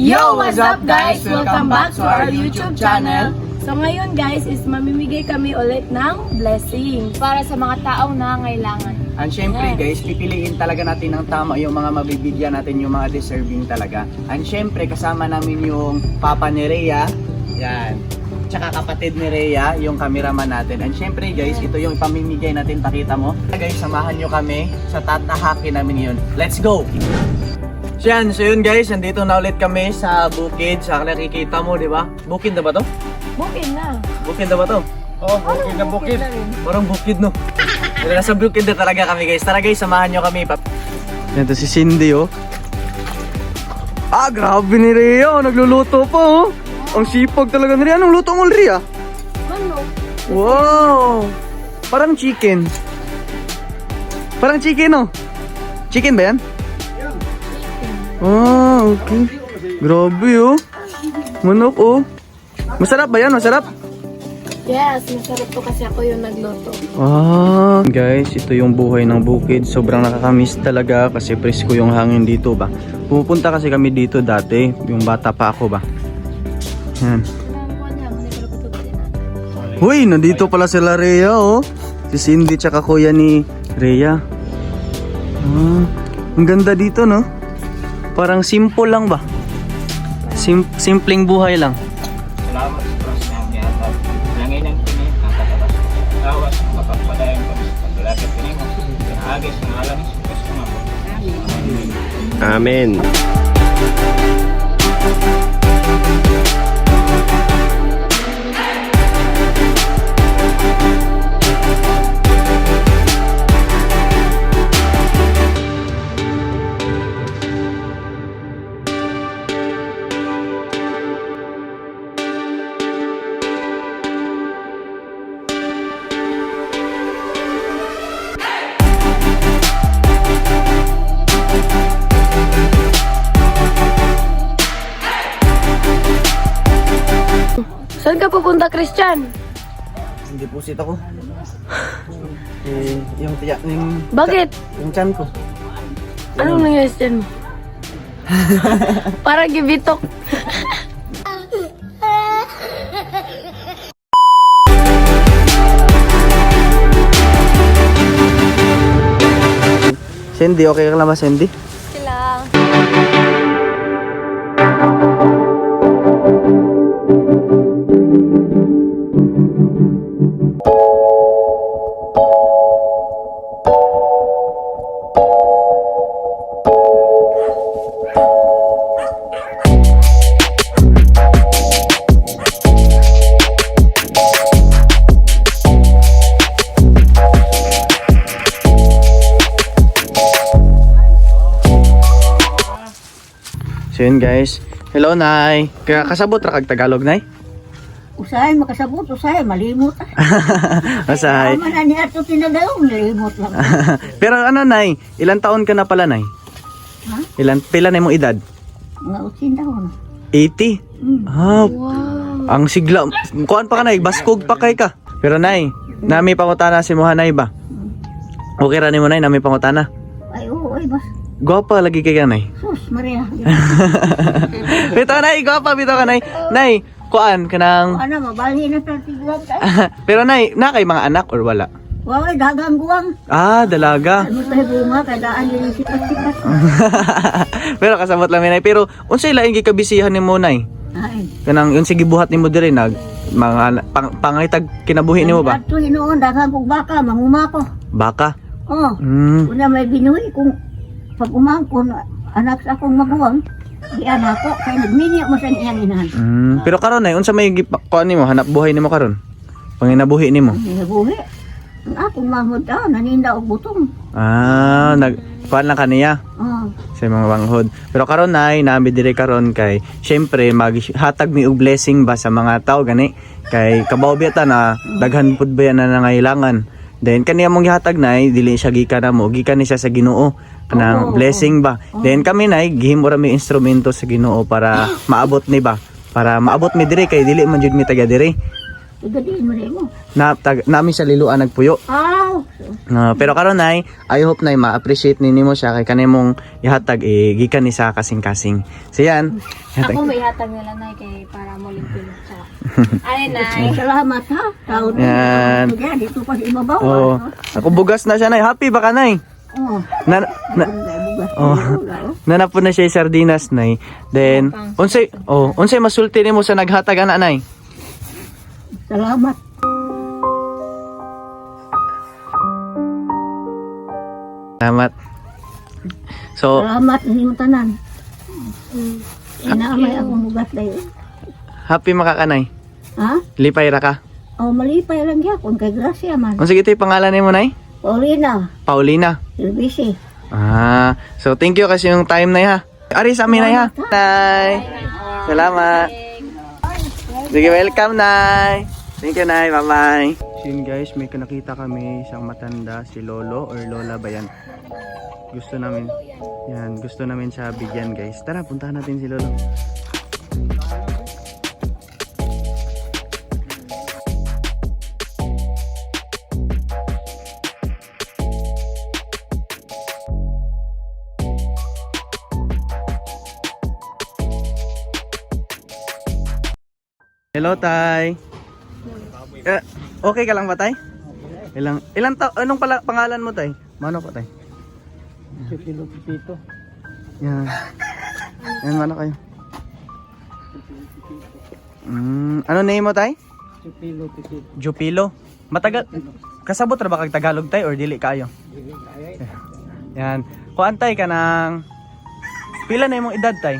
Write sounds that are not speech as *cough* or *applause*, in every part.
Yo, what's up guys? Welcome back to our YouTube channel. So ngayon guys is mamimigay kami ulit ng blessing. para sa mga taong nangangailangan. And syempre Yes. guys, pipiliin talaga natin ng tama yung mga mabibigyan natin yung mga deserving talaga. And syempre kasama namin yung papa ni Rhea. Yan. Tsaka kapatid ni Rhea, yung cameraman natin. And syempre guys, ito yung pamimigay natin, pakita mo. Guys, samahan nyo kami sa tatahakin namin yun. Let's go! So yan, so yun guys, nandito na ulit kami sa bukid. Sa nakikita mo, di ba? Bukid na ba to? Booking na. Bukid na ba to? Oh, bukid na bukid. na rin. Parang bukid no. Pero nasa bukid na talaga kami guys. Tara guys, samahan nyo kami. Pap Yan to si Cindy oh. Ah, grabe ni Rhea. Nagluluto pa oh. Ang sipag talaga ni Rhea. Anong luto mo Rhea? Manok. Wow! Parang chicken. Parang chicken oh. Chicken ba yan? Ah, okay. Grabe oh. Manok oh. Masarap ba yan? Masarap? Yes, masarap to kasi ako yung nagluto. Ah, guys, ito yung buhay ng bukid. Sobrang nakakamiss talaga kasi presko yung hangin dito ba. Pumupunta kasi kami dito dati, yung bata pa ako ba. Yan. Huy, nandito pala sila Rhea oh. Si Cindy tsaka kuya ni Rhea. Ah, ang ganda dito no. Parang simple lang ba? Sim simpleng buhay lang. Salamat sa Diyos ng kiyatat. Langin ang kini, nakatabas. Awas, mapagpadayan kami sa paglalapit kini mo. Pinahagis ng alam sa po. Amen. Pusit ako. eh, yung tiya, yung, Bakit? yung chan ko. Anong nangyari dyan mo? Parang gibitok. Cindy, okay ka lang ba, Cindy? Nay. Kaya kasabot ra kag Tagalog, Nay? Usahay makasabot, usahay malimot. *laughs* Masahay. Tama na niya ito tinagawang malimot lang. *laughs* Pero ano, Nay? Ilan taon ka na pala, Nay? Ha? Ilan, pila na yung edad? Mga utsin taon. 80? Hmm. Ah, ang sigla. Kuan pa ka, Nay. Baskog pa kay ka. Pero, Nay, nami pangutana si Muhanay ba? Okay ra ni mo, Nay? Nami pangutana? Ay, oo, ay, bas. Gwapa lagi kay *laughs* ka, Nay. Sus, Maria. Bito, Nay. Gwapa, bito ka, Nay. Nay, kuan ka ng... ano, mabali na sa tigwag *laughs* ka. Pero, Nay, na kay mga anak or wala? Waway, dagang guwang. Ah, dalaga. Ano tayo bunga, kadaan din yung sipas-sipas. *laughs* Pero kasabot lang Nay. Pero unsay laing gikabisihan nimo Nay? Ay. Kanang unsay gibuhat nimo diri nag mga pang, pangitag kinabuhi nimo ba? Ato hinoon, dagang kong baka, manguma ko. Baka. Oh, Mm. una may binuhi kung pag umangkon, anak sa akong maguwang, di anak ko, kaya nagminyo mo sa iyang inahan. Mm. Pero karon Nay, unsa may gipa- kuan nimo hanap buhay nimo karon? Panginabuhi nimo. Nabuhi. Ang akong manghod daw, naninda og butong. Ah, nag kuan lang kaniya Oh, sa mga banghod. Pero karon Nay, naami diri karon kay syempre maghatag mi og blessing ba sa mga tao gani kay kabaw ta na daghan pud ba yan na nangailangan. Then kaniya mong gihatag nay dili siya gikan na mo, gikan ni siya sa Ginoo Oo, blessing ba. Then kami nay gihimo ra mi instrumento sa Ginoo para maabot ni ba. Para maabot mi diri kay dili man jud mi taga diri. Igadiin mo rin mo. Na tag, nami sa liluan nagpuyo. Ah, trabaho. No, pero karon nay, I hope nay ma-appreciate ni nimo siya kay kanimong ihatag eh, gikan ni sa kasing-kasing. So yan. Ihatag. Ako may hatag nila na kay para mo limpin siya. *laughs* Ay, nay. Salamat ha. Taon Yan. Dito pa sa ibabaw. Oh, ako bugas na siya nay. Happy ba ka nay? Oh. Na, na, Oh. nanapon na siya sardinas nay. Then unsay oh, unsay masulti nimo sa naghatag ana nay? Salamat. Salamat. So, Salamat ninyo tanan. Inaamay ako mugat dayo. happy makakanay. Ha? Lipay ra ka. Oh, malipay lang gyapon kay Gracia man. Unsa gitoy pangalan nimo nay? Paulina, Paulina. Silvisi. Ah, so thank you kasi yung time na ha. Ari sa amin na ha. Nay. Salamat. Sige, welcome Nay. Thank you Nay. Bye-bye. Yun guys, may nakita kami isang matanda, si Lolo or Lola ba yan? Gusto namin, yan, gusto namin siya bigyan guys. Tara, puntahan natin si Lolo. Hello, Tay. Eh, okay ka lang ba, Tay? Ilang, ilang ta anong pala, pangalan mo, Tay? Mano pa, Tay? Pipilo, pipito. Yan. Yan, mano kayo? Mm, ano name mo, Tay? Pipilo, pipito. Jupilo. Matagal. Kasabot ra ba kag Tagalog, Tay, or dili kayo? Yan. Kuan, Tay, ka ng... Pila na imong edad, Tay?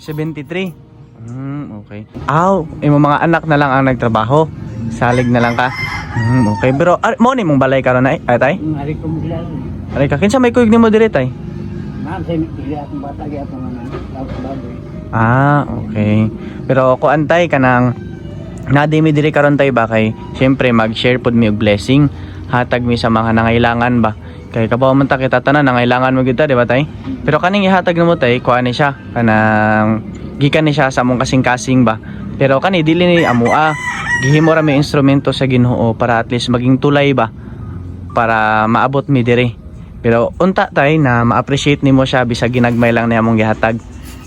73. Hmm, okay. Aw, imo mga anak na lang ang nagtrabaho. Salig na lang ka. Hmm, okay. Pero ar, mo ni mong balay karon ay, ay tay? Ari ko mo sila. Ari ka kinsa may kuyog nimo diri tay? Ma'am, sa pili atong bata, kaya atong baboy. Ah, okay. Pero ko antay kanang nadi mi diri karon tay ba kay syempre mag-share pod mi og blessing. Hatag mi sa mga nangailangan ba. Kay kabaw man ta kita tanan nangailangan mo gyud ta, di ba tay? Pero kaning ihatag nimo tay kuan ni siya kanang gikan ni siya sa among kasing-kasing ba. Pero kani dili ni amua. Gihimo ra mi instrumento sa Ginoo para at least maging tulay ba para maabot mi diri. Pero unta tay na ma-appreciate nimo siya bisag ginagmay lang ni among gihatag.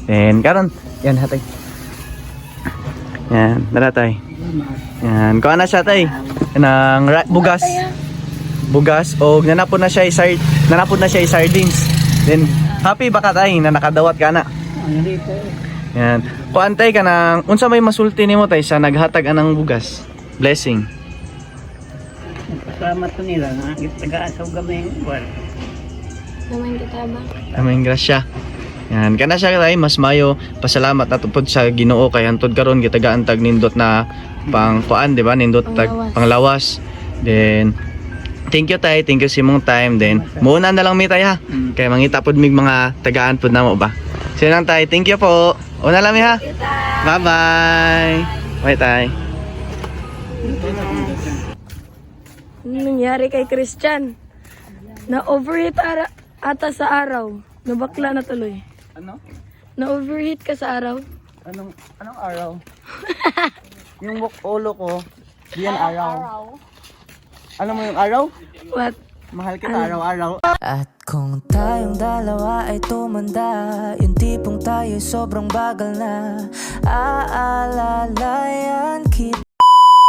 Then karon, yan hatay. Yan, dala tay. Yan, kuha na siya tay. Nang ra- bugas. Bugas o nanapon na siya i nanapon na siya i sardines. Then happy ba ka tay na nakadawat ka na? Yan. Kuantay ka ng unsa may masulti nimo tay sa naghatag anang bugas. Blessing. Salamat to nila, nga. Taga-asaw gamay yung buwan. Naman kita ba? Aming grasya. Yan, kana siya tay mas mayo pasalamat at upod sa Ginoo kay antod karon gitagaan tag nindot na pang kuan, di ba? Nindot tag Panglawas. Then Thank you tay, thank you si mong time then. Muna na lang mi tay ha. Kay mangita pod mig mga tagaan pod namo ba. Lang tay, thank you po. Una lang ha. Bye bye. Bye tay. Ano nangyari kay Christian? Na-overheat ara ata sa araw. Nabakla na tuloy. Ano? Na-overheat ka sa araw? Anong anong araw? *laughs* yung wok- ulo ko, diyan araw. Alam mo yung araw? What? Mahal kita araw-araw. At kung tayong dalawa ay tumanda Yung tipong tayo sobrang bagal na Aalalayan kita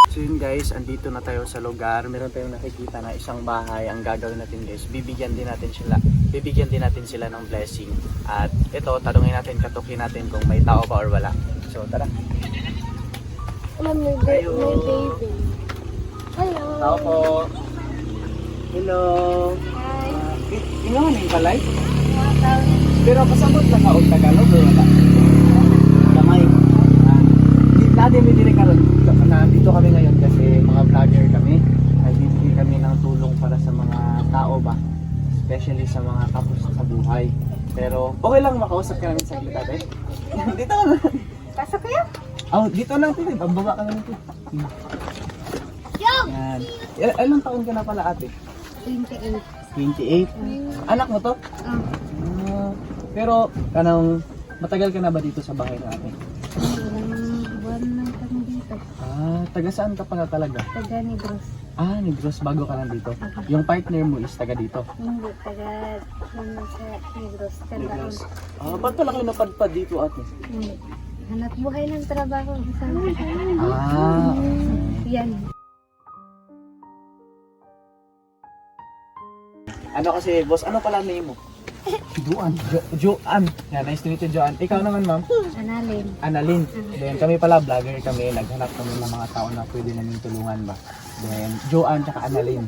So yun guys, andito na tayo sa lugar. Meron tayong nakikita na isang bahay. Ang gagawin natin guys, bibigyan din natin sila. Bibigyan din natin sila ng blessing. At ito, tanungin natin, katukin natin kung may tao ba or wala. So tara. Ma'am, may, ba- may baby. Hello. Tao po. Hello. Hi. Uh, Ingawan yung balay? Pero kasabot lang ka o Tagalog o wala? Kamay. Ah, di- Dati may dili karon na dito kami ngayon kasi mga vlogger kami. Nagbibigay kami ng tulong para sa mga tao ba? Especially sa mga kapos sa buhay. Pero okay lang makausap ka namin sa ate. *laughs* dito ka lang. Kasa kaya? Oh, dito lang tito. Bambaba ka lang tito. Yan. Il- ilang taon ka na pala ate? 28. 28. Anak mo to? Ah, pero, anong, matagal ka na ba dito sa bahay natin? Ilang buwan lang kami dito. Ah, taga saan ka pala talaga? Taga Negros. Ah, Negros, bago ka lang dito. Yung partner mo is taga dito. Hindi, taga, ano sa Negros. Negros. Ah, ba't pala kayo napadpad dito ate? Hindi. Hanap buhay ng trabaho. Sa Ah, Yan. Ano kasi, boss, ano pala name mo? Joan. Jo Joan. Yeah, nice to meet you, Joan. Ikaw naman, ma'am? Analin. Annalyn. Then kami pala vlogger kami, naghanap kami ng mga tao na pwede namin tulungan ba. Then Joanne tsaka Annalyn.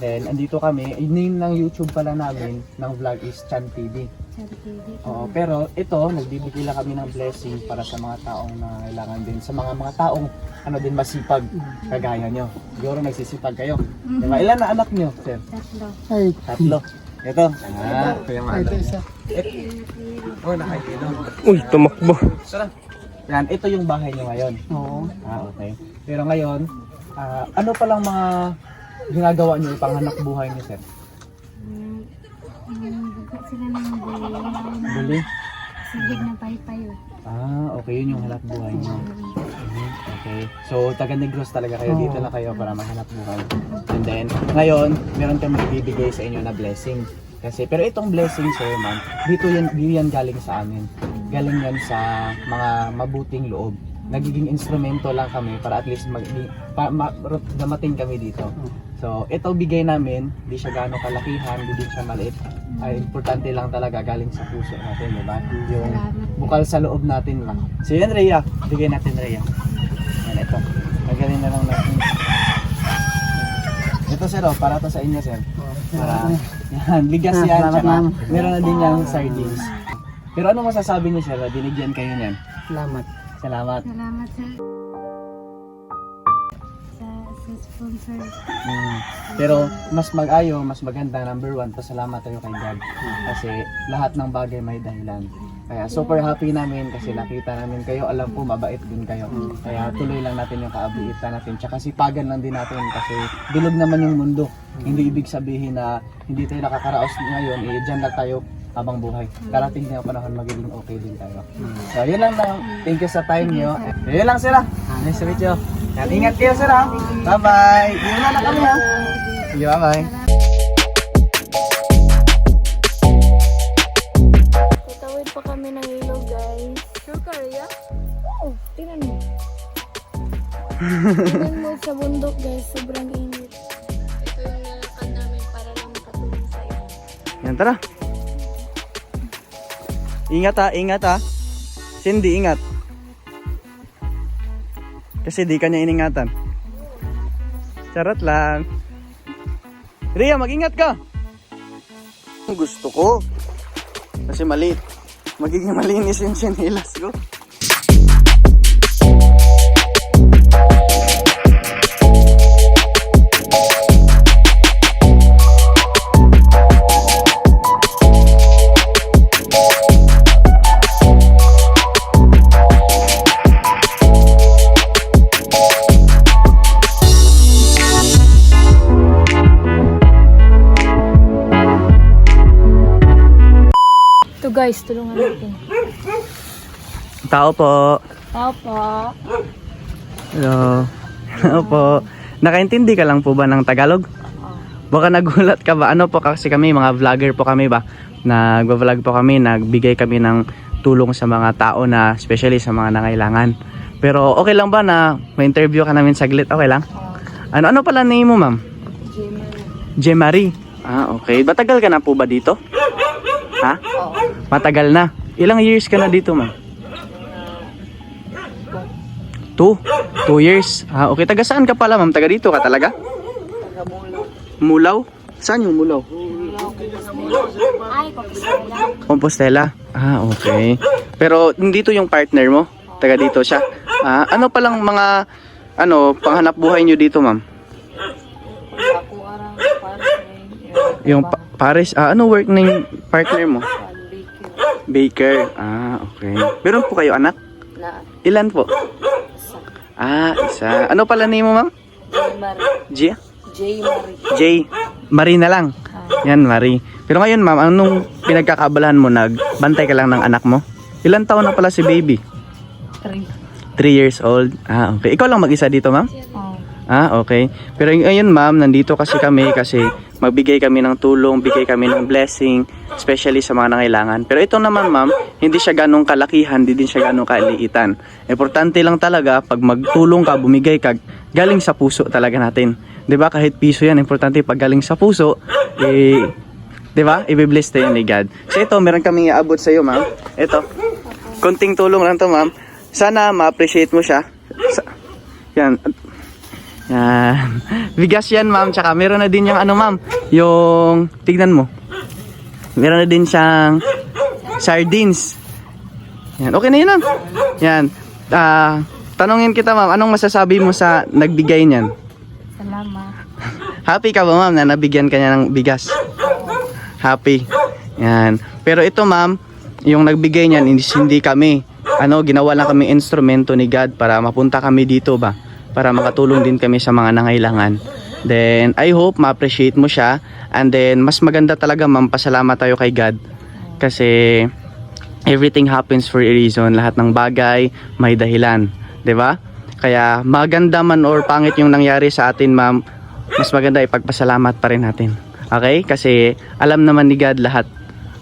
Then andito kami, name ng YouTube pala namin ng vlog is Chan TV. Charity. Oo, pero ito, nagbibigay lang kami ng blessing para sa mga taong nangailangan din. Sa mga mga taong ano din masipag kagaya nyo. Siguro nagsisipag kayo. Diba? Ilan na anak nyo, sir? Tatlo. Tatlo. Ito. Ah, ito yung ano. Ito Oh, nakainom. Uy, tumakbo. Sarap. Yan, ito yung bahay nyo ngayon. Oo. Ah, okay. Pero ngayon, ah, ano palang mga ginagawa nyo panghanap buhay nyo, sir? Sila ng buhay. Buli? Sigig na paypayo. Ah, okay. Yun yung hanap buhay. Mhm, Okay. So, taga Negros talaga kayo. Dito lang kayo para mahanap buhay. And then, ngayon, meron kami ibibigay sa inyo na blessing. Kasi, pero itong blessing, sir, ma'am, dito yan, dito yan galing sa amin. Galing yan sa mga mabuting loob. Nagiging instrumento lang kami para at least mag, pa, ma, damating kami dito. So, ito bigay namin, di siya gaano kalakihan, di din siya maliit. Ay, importante lang talaga galing sa puso natin, di ba? Yung Salamat. bukal sa loob natin lang. So yan, Rhea. Bigay natin, Rhea. Yan, ito. Magaling na lang natin. Ito, sir, oh, para to sa inyo, sir. Para, yan, bigas yan. Tsaka, meron na din yung sardines. Pero ano masasabi niyo, sir? Binigyan kayo niyan. Salamat. Salamat. Salamat sa sa, sa sponsor. Mm. Pero mas mag-ayo, mas maganda, number one, pasalamat tayo kay God. Kasi lahat ng bagay may dahilan. Kaya super happy namin kasi nakita namin kayo. Alam po, mabait din kayo. Kaya tuloy lang natin yung kaabitan natin. Tsaka sipagan lang din natin kasi bilog naman yung mundo. Hindi ibig sabihin na hindi tayo nakakaraos ngayon, eh, dyan lang tayo habang buhay. Darating din ang panahon magiging okay din tayo. So, yun lang lang. Thank you sa time nyo. Yun lang sila. Nice to meet you. Yan, ingat kayo sila. Bye-bye. Yun na kami ha. Sige, bye-bye. Tatawid pa kami ng ilog, guys. Sure ka, Rhea? Oo, tingnan mo. tingnan mo sa bundok, guys. Sobrang init. Ito yung nalakad namin para lang makatulong sa iyo. Yan, tara. Ingat ha, ingat ha. Cindy, ingat. Kasi di kanya iningatan. Charot lang. Ria, mag-ingat ka. Gusto ko. Kasi maliit. Magiging malinis yung sinilas ko. Guys. Tulungan natin. Tao po. Opo. Hello. *laughs* Opo. Nakaintindi ka lang po ba ng Tagalog? Baka nagulat ka ba? Ano po kasi kami, mga vlogger po kami ba? Nagva-vlog po kami, nagbigay kami ng tulong sa mga tao na especially sa mga nangailangan. Pero okay lang ba na ma-interview ka namin saglit? Okay lang? Ano ano pala name mo, ma'am? J. Marie. Ah, okay. Matagal ka na po ba dito? Ha? Matagal na. Ilang years ka na dito, ma'am? Two? Two years? Ah, okay. Taga saan ka pala, ma'am? Taga dito ka talaga? Mulaw. Saan yung Mulaw? Ay, Compostela. Compostela. Ah, okay. Pero dito yung partner mo? Taga dito siya? Ah, ano palang mga ano, panghanap buhay nyo dito, ma'am? Yung pa- Paris, ah, ano work ng partner mo? Baker. Ah, okay. Meron po kayo anak? Ilan po? Ah, isa. Ano pala name mo, ma'am? Gia? J. Marie. J. Marie na lang. Yan, Marie. Pero ngayon, ma'am, anong pinagkakabalahan mo? Nagbantay ka lang ng anak mo? Ilan taon na pala si baby? Three. 3 years old. Ah, okay. Ikaw lang mag-isa dito, ma'am? Oh. Ah, okay. Pero ayun ma'am, nandito kasi kami kasi magbigay kami ng tulong, bigay kami ng blessing, especially sa mga nangailangan. Pero ito naman ma'am, hindi siya ganong kalakihan, hindi din siya ganong kaliitan. Importante lang talaga pag magtulong ka, bumigay ka, galing sa puso talaga natin. ba? Kahit piso 'yan, importante pag galing sa puso, eh ba? Ibe-bless tayo ni God. So ito, meron kaming iabot sa iyo, ma'am. Ito. Konting tulong lang 'to, ma'am. Sana ma-appreciate mo siya. Sa- yan. Yan. *laughs* Bigas yan, ma'am. Tsaka meron na din yung ano, ma'am. Yung, tignan mo. Meron na din siyang sardines. Yan. Okay na yun, ma'am. Yan. Ah, tanongin kita, ma'am. Anong masasabi mo sa nagbigay niyan? Salamat. *laughs* Happy ka ba, ma'am, na nabigyan ka niya ng bigas? Happy. Yan. Pero ito, ma'am, yung nagbigay niyan, hindi, hindi kami. Ano, ginawa lang kami instrumento ni God para mapunta kami dito ba? Para makatulong din kami sa mga nangailangan. Then, I hope ma-appreciate mo siya. And then, mas maganda talaga, ma'am, pasalamat tayo kay God. Kasi, everything happens for a reason. Lahat ng bagay, may dahilan. 'di ba? Kaya, maganda man or pangit yung nangyari sa atin, ma'am, mas maganda ipagpasalamat pa rin natin. Okay? Kasi alam naman ni God lahat.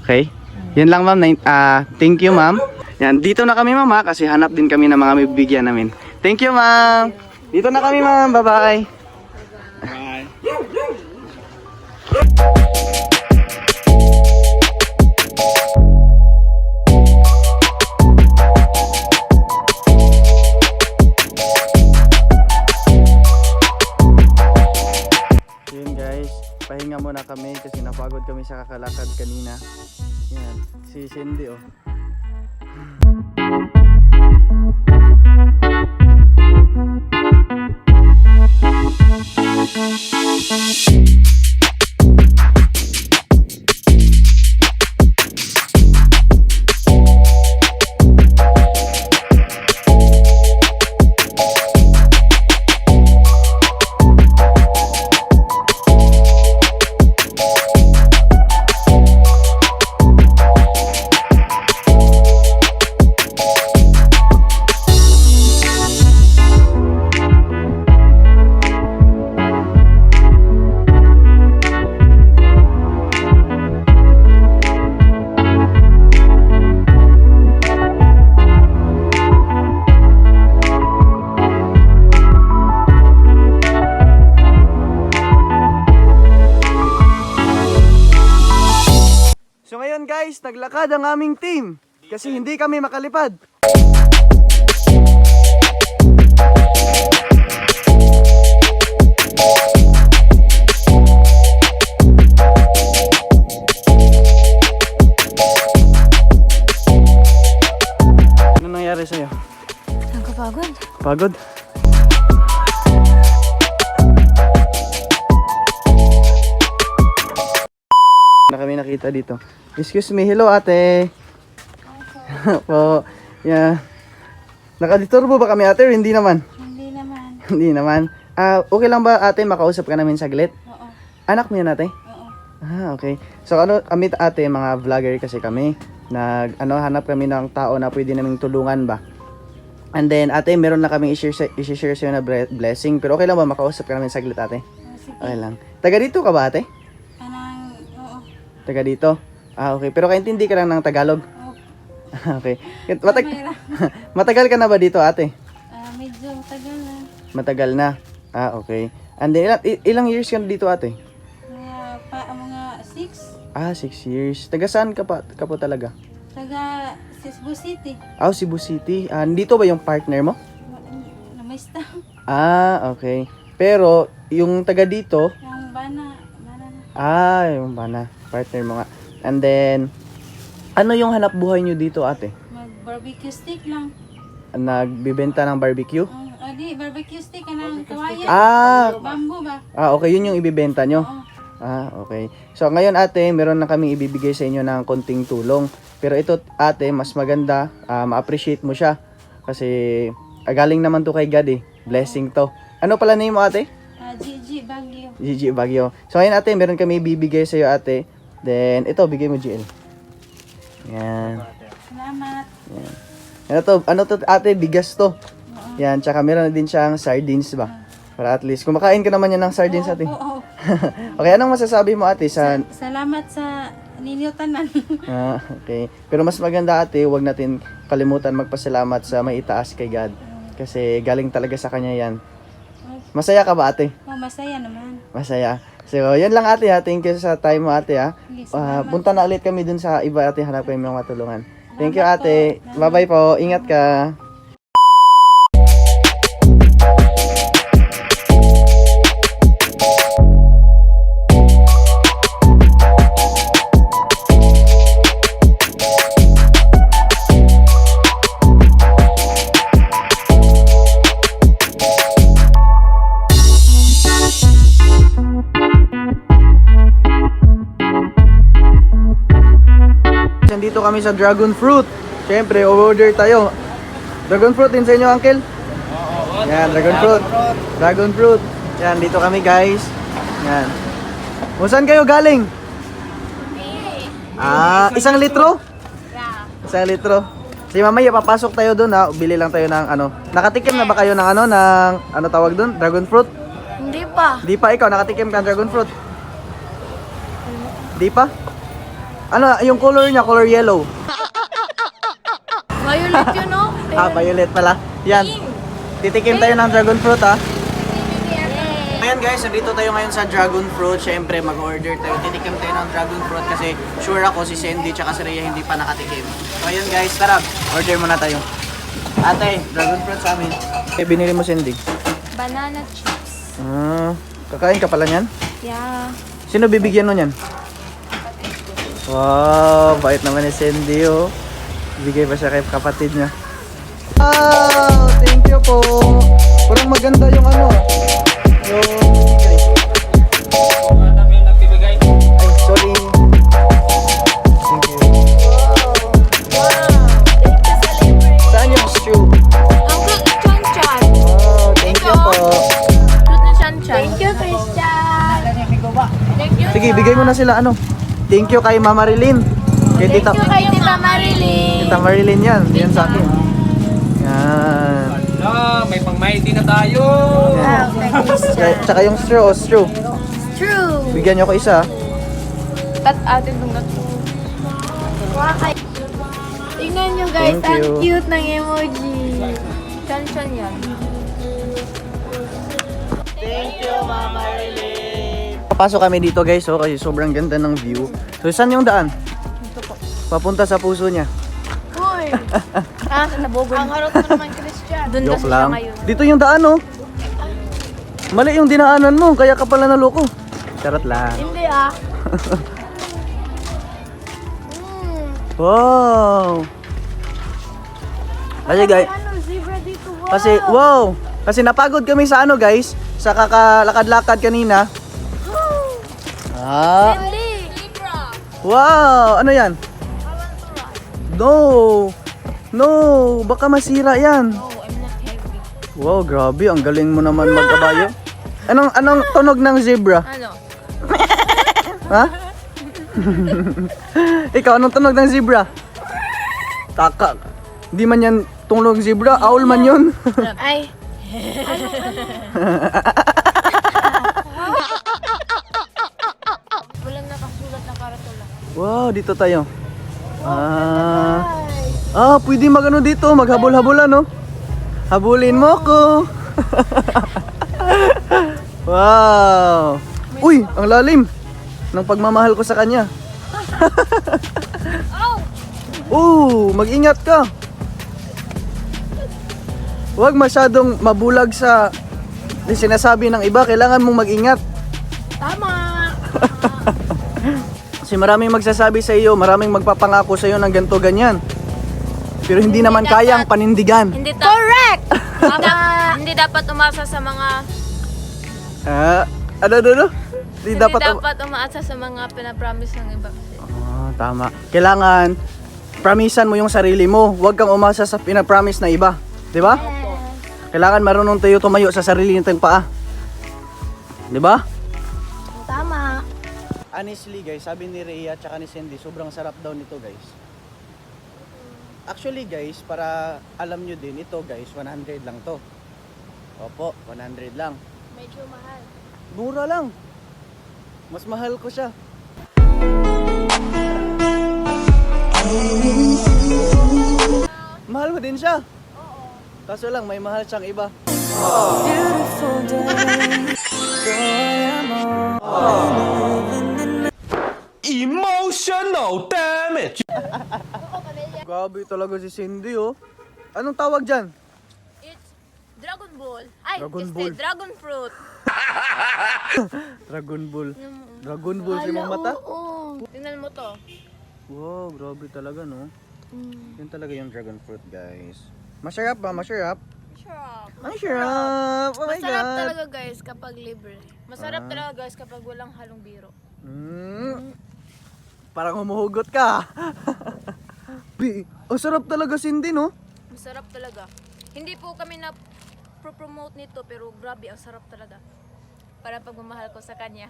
Okay? Yan lang ma'am. Ah, thank you ma'am. Yan, dito na kami ma'am ha, kasi hanap din kami ng mga mabibigyan namin. Thank you ma'am. Dito na kami ma'am. Bye-bye. Yun guys, pahinga muna kami kasi napagod kami sa kakalakad kanina. Yan, si Cindy oh. Kasi hindi kami makalipad. Ano nangyari sa'yo? Ang kapagod. Pagod? na kami nakita dito. Excuse me, hello ate. *laughs* po, yeah. Nakaditurbo ba kami ate hindi naman? Hindi naman. *laughs* hindi naman. Ah, okay lang ba ate makausap ka namin saglit? Oo. Anak mo yan ate? Oo. Ah, okay. So ano, kami ate, mga vlogger kasi kami. Nag, ano, hanap kami ng tao na pwede naming tulungan ba? And then, ate, meron na kami i-share, sa, i-share sa'yo na blessing. Pero okay lang ba makausap ka namin saglit, ate? Oh, sige. Okay lang. Taga dito ka ba, ate? Anang, oo. Taga dito? Ah, okay. Pero kaintindi ka lang ng Tagalog? Oo. *laughs* okay. Matag *laughs* matagal ka na ba dito, ate? Ah, medyo tagal na. Matagal na. Ah, okay. And then, ilang, ilang years ka na dito, ate? Mga, pa, mga six. Ah, six years. Taga saan ka, pa, ka po talaga? Taga Cebu City. Ah, Cebu City. Ah, dito ba yung partner mo? Namista. Ah, okay. Pero, yung taga dito, Yung bana. Bana na. ah, yung bana, partner mo nga. And then, ano yung hanap buhay nyo dito, ate? Mag barbecue stick lang. Nagbibenta ng barbecue? Um, adi, barbecue stick ka ng kawayan. Ah, Bamboo ba? ah, okay, yun yung ibibenta nyo. Oo. Ah, okay. So, ngayon ate, meron na kami ibibigay sa inyo ng konting tulong. Pero ito, ate, mas maganda, ah, ma-appreciate mo siya. Kasi, ah, galing naman to kay God eh. Blessing to. Ano pala name mo ate? Ah, Gigi Baguio. Gigi Bagyo. So ngayon ate, meron kami ibibigay sa iyo ate. Then ito, bigay mo GL. Yan. Salamat. Ano to? Ano to ate? Bigas to. Yan, tsaka meron na din siyang sardines ba? Para at least, kumakain ka naman yan ng sardines ate. *laughs* okay, anong masasabi mo ate sa... Salamat sa ninyo tanan. *laughs* Ah, okay. Pero mas maganda ate, huwag natin kalimutan magpasalamat sa may itaas kay God. Kasi galing talaga sa kanya yan. Masaya ka ba ate? oh, masaya naman. Masaya. So, yan lang ate ha. Thank you sa time mo ate ha. Salamat. punta na ulit kami dun sa iba ate. Hanap kami mga matulungan. Thank you ate. Bye-bye po. Ingat ka. Kami sa dragon fruit. Siyempre, order tayo. Dragon fruit din sa inyo, uncle? Yan, dragon fruit. Dragon fruit. Yan, dito kami guys. Yan. O, saan kayo galing? Ah, isang litro? Isang litro. Si mamaya papasok tayo doon ha. Bili lang tayo ng ano. Nakatikim na ba kayo ng ano ng ano tawag doon? Dragon fruit? Hindi pa. Di pa ikaw nakatikim ka ng dragon fruit? Di pa? Ano, yung color niya, color yellow. Violet yun, no? *laughs* Ah, violet pala. Yan. Titikim tayo ng dragon fruit ha. Ayan guys, nandito tayo ngayon sa dragon fruit. Siyempre, mag-order tayo. Titikim tayo ng dragon fruit kasi sure ako si Sandy tsaka si Rhea hindi pa nakatikim. So ayan guys, tara. Order muna tayo. Ate, dragon fruit sa amin. Eh, binili mo Sandy. Banana chips. Ah, kakain ka pala niyan? Yeah. Sino bibigyan mo niyan? Wow, bait naman ni Cindy oh. Bigay pa siya kay kapatid niya. Wow, thank you po. Parang maganda yung ano. Yung bigay. Ay, sorry. Thank you. Saan yung Chan-chan. Oh, thank you po. Thank you, Christian. Thank you. Sige, bigay mo na sila ano. Thank you kay Mama Rilin. Kay Tita, Thank you kay Tita Marilyn. Tita Marilyn yan. Yan sa akin. Yan. Ala, may pangmaydi na tayo. Yan. Tsaka- Tsaka yung straw, oh, straw. True. Bigyan niyo ko isa. Tat atin gato. Wakay. Tingnan nyo guys, Thank ang you. cute ng emoji. Papasok kami dito guys, oh, kasi sobrang ganda ng view. So, saan yung daan? Papunta sa puso niya. Uy! *laughs* ah, nabogol. Ang harot mo naman, Christian. Doon Joke lang. Dito yung daan, oh. Mali yung dinaanan mo, kaya ka pala naloko. Charot lang. Hindi ah. *laughs* Wow! Kasi guys, dito. Kasi wow! Kasi napagod kami sa ano guys, sa kakalakad-lakad kanina. Ah, Hindi. Wow! Ano yan? No! No! Baka masira yan. Oh, I'm not heavy. Wow, grabe. Ang galing mo naman magkabayo. Anong anong tunog ng zebra? Ano? Ha? *laughs* Ikaw, anong tunog ng zebra? Taka. Di man yan tunog zebra, owl man yun. Ay. Walang *laughs* dito tayo. Ah, ah pwede magano dito, maghabol-habulan, no? Habulin mo ko. *laughs* wow. Uy, ang lalim ng pagmamahal ko sa kanya. *laughs* Oh, mag-ingat ka. Huwag masyadong mabulag sa sinasabi ng iba. Kailangan mong mag-ingat. Kasi maraming magsasabi sa iyo, maraming magpapangako sa iyo ng ganto ganyan. Pero hindi, naman kayang panindigan. Hindi ta- Correct! *laughs* hindi dapat umasa sa mga Ah, ano, ano, ano? Hindi dapat... hindi dapat umaasa sa mga pinapromise ng iba. Ah, tama. Kailangan, promisean mo yung sarili mo. Huwag kang umasa sa pinapromise na iba. Di ba? Kailangan marunong tayo tumayo sa sarili nitong paa. Di ba? Honestly guys, sabi ni Rhea at ni Cindy, sobrang sarap daw nito guys. Actually guys, para alam nyo din, ito guys, 100 lang to. Opo, 100 lang. Medyo mahal. Mura lang. Mas mahal ko siya. Mahal mo din siya? Oo. Kaso lang, may mahal siyang iba. Beautiful day. All in Emotional damage. *laughs* Grabe talaga si Cindy, oh. Anong tawag dyan? It's Dragon Ball. Ay, Dragon este, Ball. Dragon Fruit. *laughs* Dragon Ball. Dragon Ball sa imong mata? Oo. Tingnan mo to. Wow, grabe talaga, no? Yan talaga yung dragon fruit, guys. Masarap ba? Masarap? Sarap. Ang sarap! Oh my Masarap God! talaga guys kapag libre. Masarap Ah. talaga guys kapag walang halong biro. Mm. Parang humuhugot ka. *laughs* Bi, ang sarap talaga Cindy, no? Masarap talaga. Hindi po kami na pro-promote nito pero grabe ang sarap talaga. Para pagmamahal ko sa kanya.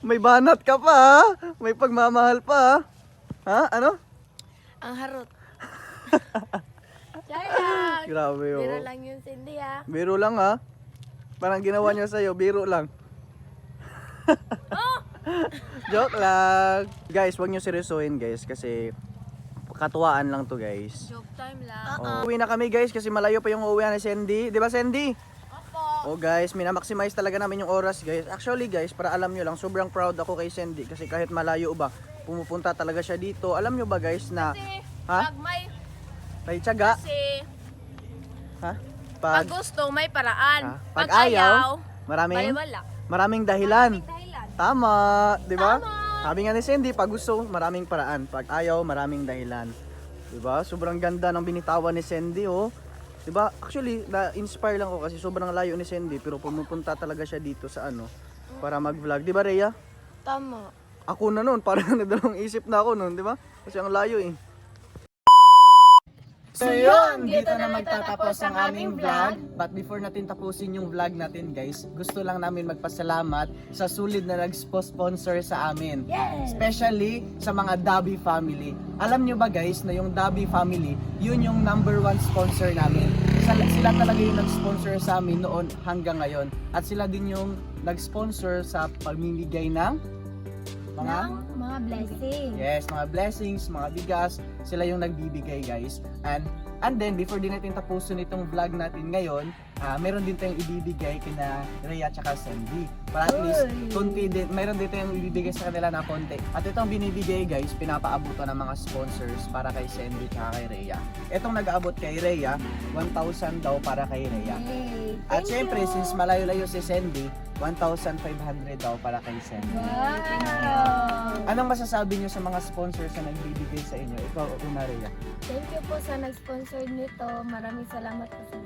May banat ka pa? May pagmamahal pa? Ha? Ano? Ang harot. *laughs* Char lang. Grabe, oh. Biro lang yun, Cindy ha. Biro lang, ha? Parang ginawa niya sa'yo, biro lang. *laughs* *laughs* Joke lang. Guys, wag niyo seryosohin, guys, kasi katuwaan lang to, guys. Joke time lang. Oh. Uwi na kami guys kasi malayo pa yung uuwian ni Sandy. Di ba Sandy? Oh guys, minamaximize talaga namin yung oras guys. Actually guys, para alam nyo lang, sobrang proud ako kay Sandy kasi kahit malayo ba, pumupunta talaga siya dito. Alam nyo ba guys na, Kasi ha? pag may, May tiyaga, kasi ha? pag Pag, gusto may paraan. ha? Pag, Pag ayaw, ayaw, maraming, baliwala. maraming dahilan. Dahilan. Tama, di ba? Sabi nga ni Sandy, pag gusto, maraming paraan. Pag ayaw, maraming dahilan. Di ba? Sobrang ganda ng binitawan ni Sandy, oh. Di ba? Actually, na-inspire lang ako kasi sobrang layo ni Sandy, pero pumupunta talaga siya dito sa ano, para mag-vlog. Di ba, Rhea? Tama. Ako na noon, parang *laughs* nagdalawang isip na ako noon, di ba? Kasi ang layo eh. So yun, dito na magtatapos ang aming vlog. But before natin tapusin yung vlog natin guys, gusto lang namin magpasalamat sa sulit na nag-sponsor sa amin. Especially sa mga Dabi family. Alam nyo ba guys na yung Dabi family, yun yung number one sponsor namin. Sila, sila talaga yung nag-sponsor sa amin noon hanggang ngayon. At sila din yung nag-sponsor sa pamimigay ng mga Ng mga blessing. Yes, mga blessings, mga bigas, sila yung nagbibigay guys. And and then before din natin tapusin itong vlog natin ngayon, ah meron din tayong ibibigay kina Rhea at Sandy. Para at least konti din, meron din tayong ibibigay sa kanila na konti. At itong binibigay guys, pinapaabutan ng mga sponsors para kay Sandy at kay Rhea. Itong nag-aabot kay Rhea, 1,000 daw para kay Rhea. Yay! At Thank syempre, you. since malayo-layo si Sandy, 1,500 daw para kay Sandy. Wow! Anong masasabi niyo sa mga sponsors na nagbibigay sa inyo? Ikaw, una Rhea. Thank you po sa nag-sponsor nito. Maraming salamat po sa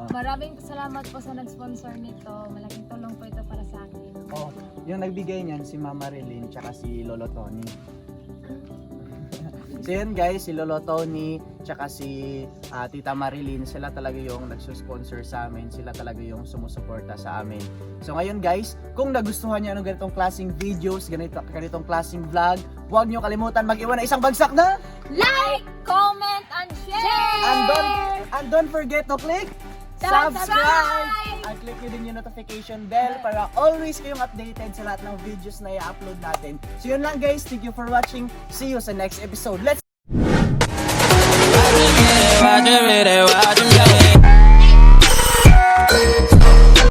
Oo. Maraming salamat po sa nag-sponsor nito. Malaking tulong po ito para sa akin. Oh, yung nagbigay niyan si Mama Relin tsaka si Lolo Tony. *laughs* so yun guys, si Lolo Tony tsaka si ah, Tita Marilyn, sila talaga yung nagsusponsor sa amin. Sila talaga yung sumusuporta sa amin. So ngayon guys, kung nagustuhan niyo ng ganitong klaseng videos, ganito, ganitong klaseng vlog, huwag niyo kalimutan mag-iwan ng isang bagsak na Like, comment, and share! and don't, and don't forget to click subscribe! At click nyo din yung notification bell para always kayong updated sa lahat ng videos na i-upload natin. So yun lang guys, thank you for watching. See you sa next episode. Let's